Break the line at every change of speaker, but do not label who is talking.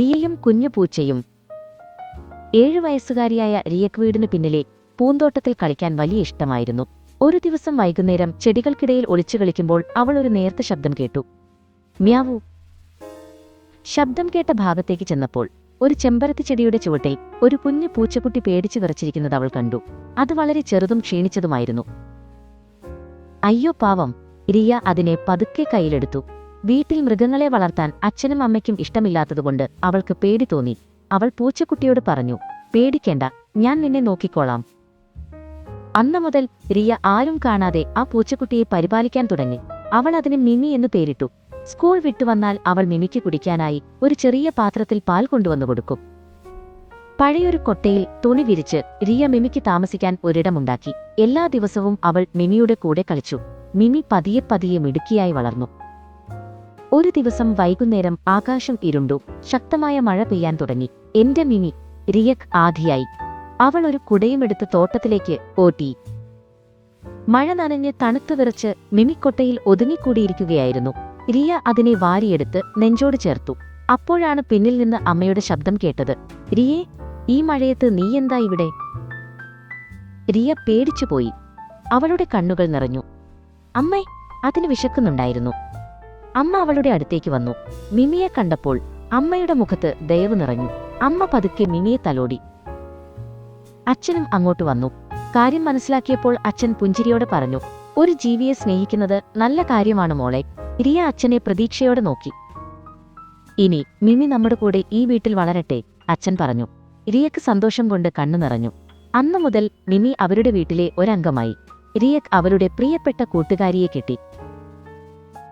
റിയയും കുഞ്ഞു പൂച്ചയും ഏഴു വയസ്സുകാരിയായ റിയക്ക് വീടിനു പിന്നിലെ പൂന്തോട്ടത്തിൽ കളിക്കാൻ വലിയ ഇഷ്ടമായിരുന്നു. ഒരു ദിവസം വൈകുന്നേരം ചെടികൾക്കിടയിൽ ഒളിച്ചു കളിക്കുമ്പോൾ അവൾ ഒരു നേർത്ത ശബ്ദം കേട്ടു. മ്യാവു. ശബ്ദം കേട്ട ഭാഗത്തേക്ക് ചെന്നപ്പോൾ ഒരു ചെമ്പരത്തി ചെടിയുടെ ചുവട്ടിൽ ഒരു കുഞ്ഞു പൂച്ചക്കുട്ടി പേടിച്ചു വിറച്ചിരിക്കുന്നത് അവൾ കണ്ടു. അത് വളരെ ചെറുതും ക്ഷീണിച്ചതുമായിരുന്നു. അയ്യോ പാവം. റിയ അതിനെ പതുക്കെ കയ്യിലെടുത്തു. വീട്ടിൽ മൃഗങ്ങളെ വളർത്താൻ അച്ഛനും അമ്മയ്ക്കും ഇഷ്ടമില്ലാത്തതുകൊണ്ട് അവൾക്ക് പേടി തോന്നി. അവൾ പൂച്ചക്കുട്ടിയോട് പറഞ്ഞു പേടിക്കേണ്ട ഞാൻ നിന്നെ നോക്കിക്കോളാം. അന്നു മുതൽ റിയ ആരും കാണാതെ ആ പൂച്ചക്കുട്ടിയെ പരിപാലിക്കാൻ തുടങ്ങി. അവൾ അതിന് മിമി എന്ന് പേരിട്ടു. സ്കൂൾ വിട്ടുവന്നാൽ അവൾ മിമിക്ക് കുടിക്കാനായി ഒരു ചെറിയ പാത്രത്തിൽ പാൽ കൊണ്ടുവന്നു കൊടുക്കും. പഴയൊരു കൊട്ടയിൽ തുണി വിരിച്ച് റിയ മിമിക്ക് താമസിക്കാൻ ഒരിടമുണ്ടാക്കി. എല്ലാ ദിവസവും അവൾ മിമിയുടെ കൂടെ കളിച്ചു. മിമി പതിയെ പതിയെ മിടുക്കിയായി വളർന്നു. ഒരു ദിവസം വൈകുന്നേരം ആകാശം ഇരുണ്ടു. ശക്തമായ മഴ പെയ്യാൻ തുടങ്ങി. എന്റെ മിനി റിയക് ആധിയായി. അവൾ ഒരു കുടയുമെടുത്ത് തോട്ടത്തിലേക്ക് ഓട്ടി. മഴ നനഞ്ഞ് തണുത്തു വിറച്ച് മിമിക്കൊട്ടയിൽ ഒതുങ്ങിക്കൂടിയിരിക്കുകയായിരുന്നു. റിയ അതിനെ വാരിയെടുത്ത് നെഞ്ചോട് ചേർത്തു. അപ്പോഴാണ് പിന്നിൽ നിന്ന് അമ്മയുടെ ശബ്ദം കേട്ടത്. റിയേ ഈ മഴയത്ത് നീ എന്താ ഇവിടെ? റിയ പേടിച്ചുപോയി. അവളുടെ കണ്ണുകൾ നിറഞ്ഞു. അമ്മേ അതിന് വിശക്കുന്നുണ്ടായിരുന്നു. അമ്മ അവളുടെ അടുത്തേക്ക് വന്നു. മിമിയെ കണ്ടപ്പോൾ അമ്മയുടെ മുഖത്ത് ദയവ് നിറഞ്ഞു. അമ്മ പതുക്കെ മിമിയെ തലോടി. അച്ഛനും അങ്ങോട്ട് വന്നു. കാര്യം മനസ്സിലാക്കിയപ്പോൾ അച്ഛൻ പുഞ്ചിരിയോടെ പറഞ്ഞു ഒരു ജീവിയെ സ്നേഹിക്കുന്നത് നല്ല കാര്യമാണ് മോളെ. ഇരിയ അച്ഛനെ പ്രതീക്ഷയോടെ നോക്കി. ഇനി മിമി നമ്മുടെ കൂടെ ഈ വീട്ടിൽ വളരട്ടെ അച്ഛൻ പറഞ്ഞു. റിയക്ക് സന്തോഷം കൊണ്ട് കണ്ണു നിറഞ്ഞു. അന്നു മുതൽ മിമി അവരുടെ വീട്ടിലെ ഒരംഗമായി. റിയക് അവരുടെ പ്രിയപ്പെട്ട കൂട്ടുകാരിയെ കെട്ടി.